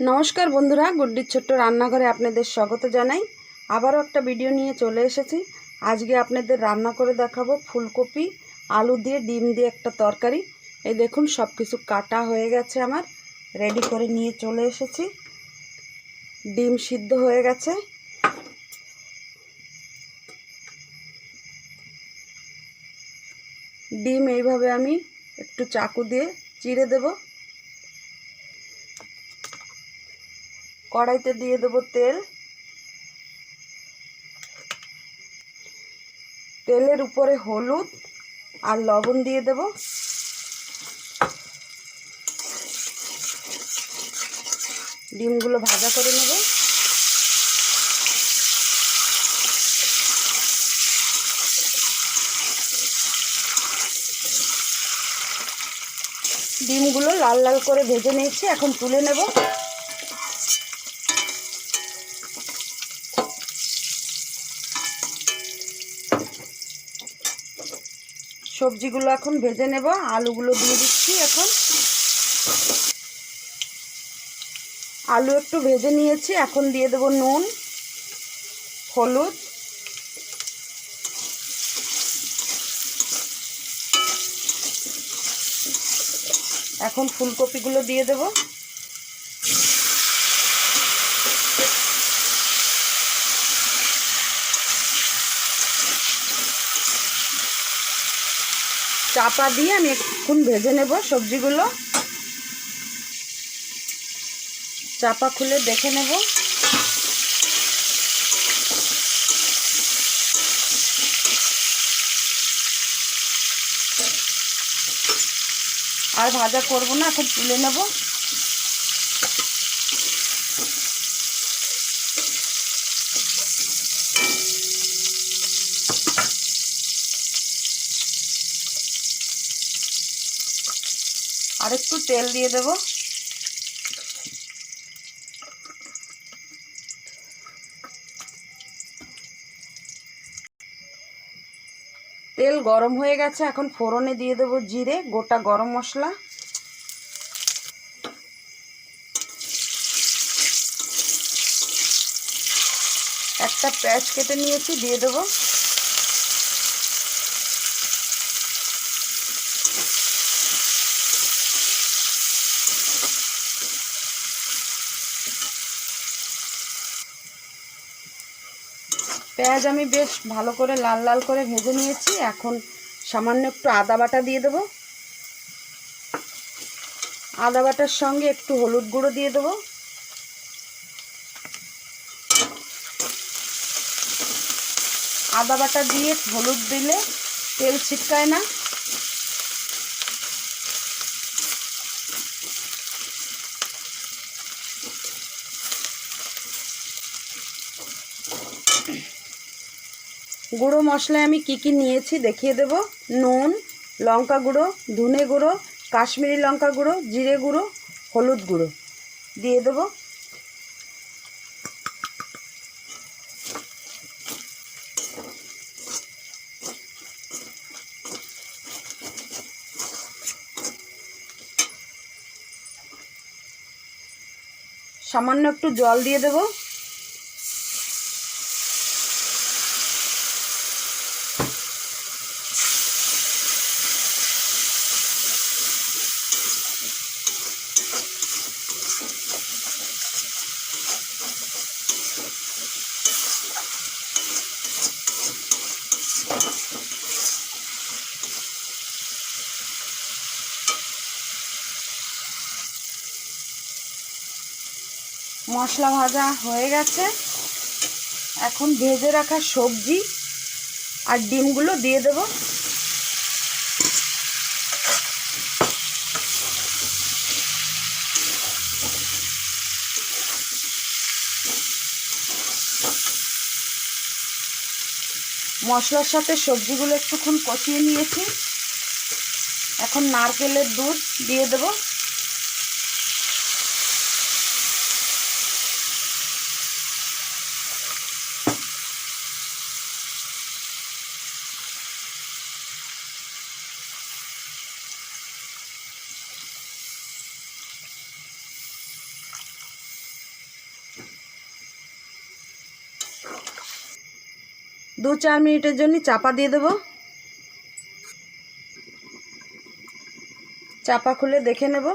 নমস্কার বন্ধুরা, গুড্ডির ছোট্ট রান্নাঘরে আপনাদের স্বাগত জানাই। আবারও একটা ভিডিও নিয়ে চলে এসেছি। আজকে আপনাদের রান্না করে দেখাবো ফুলকপি, আলু দিয়ে, ডিম দিয়ে একটা তরকারি। এই দেখুন সব কিছু কাটা হয়ে গেছে আমার। রেডি করে নিয়ে চলে এসেছি। ডিম সিদ্ধ হয়ে গেছে। ডিম এইভাবে আমি একটু চাকু দিয়ে চিড়ে দেবো। কড়াইতে দিয়ে দেবো তেল। তেলের উপরে হলুদ আর লবণ দিয়ে দেব। ডিমগুলো ভাজা করে নেব। ডিমগুলো লাল লাল করে ভেজে নিয়েছি, এখন তুলে নেব। সবজিগুলো এখন ভেজে নেব, আলুগুলো দিয়ে দিচ্ছি এখন। আলু একটু ভেজে নিয়েছি, এখন দিয়ে দেব নুন, হলুদ। এখন ফুলকপিগুলো দিয়ে দেব। চাপা দিয়ে আমি এক্ষুন ভেজে নেব সবজিগুলো। চাপা খুলে দেখে নেব। আর ভাজা করব না এখন তুলে নেব। আর একটু তেল দিয়ে দেব। তেল গরম হয়ে গেছে, এখন ফোড়নে দিয়ে দেব জিরে, গোটা গরম মশলা। একটা পেঁয়াজ কেটে নিয়েছি, দিয়ে দেবো। পেঁয়াজ আমি বেশ ভালো করে লাল লাল করে ভেজে নিয়েছি। এখন সামান্য একটু আদা বাটা দিয়ে দেবো। আদা বাটার সঙ্গে একটু হলুদ গুঁড়ো দিয়ে দেবো। আদা বাটা দিয়ে হলুদ দিলে তেল ছিটকায় না। গুঁড়ো মশলায় আমি কি কি নিয়েছি দেখিয়ে দেব। নুন, লঙ্কা গুঁড়ো, ধনে গুঁড়ো, কাশ্মীরি লঙ্কা গুঁড়ো, জিরে গুঁড়ো, হলুদ গুঁড়ো। দিয়ে দেব। সামান্য একটু জল দিয়ে দেবো। মশলা ভাজা হয়ে গেছে। এখন ভেজে রাখা সবজি আর ডিমগুলো দিয়ে দেব। মশলার সাথে সবজিগুলো একটুক্ষণ কষিয়ে নিয়েছি। এখন নারকেলের দুধ দিয়ে দেবো। দু চার মিনিটের জন্য চাপা দিয়ে দেবো। চাপা খুলে দেখে নেব।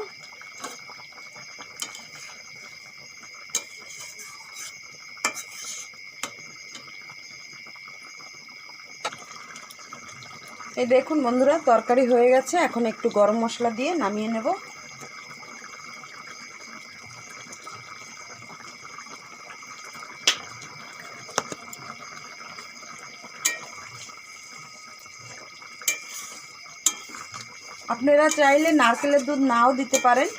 এই দেখুন বন্ধুরা, তরকারি হয়ে গেছে। এখন একটু গরম মশলা দিয়ে নামিয়ে নেব। আপনারা চাইলে নারকেলের দুধ নাও দিতে পারেন।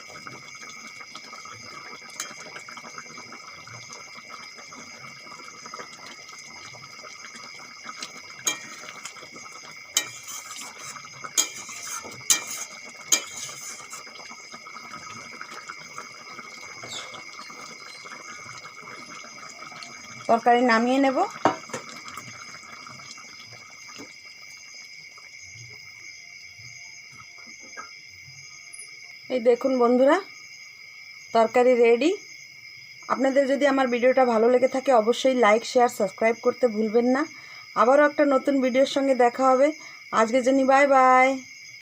তরকারি নামিয়ে নেব। এই দেখুন বন্ধুরা, তরকারি রেডি আপনাদের যদি আমার ভিডিওটা ভালো লেগে থাকে, অবশ্যই লাইক শেয়ার সাবস্ক্রাইব করতে ভুলবেন না। আবারও একটা নতুন ভিডিওর সঙ্গে দেখা হবে। আজকে জানি বাই বাই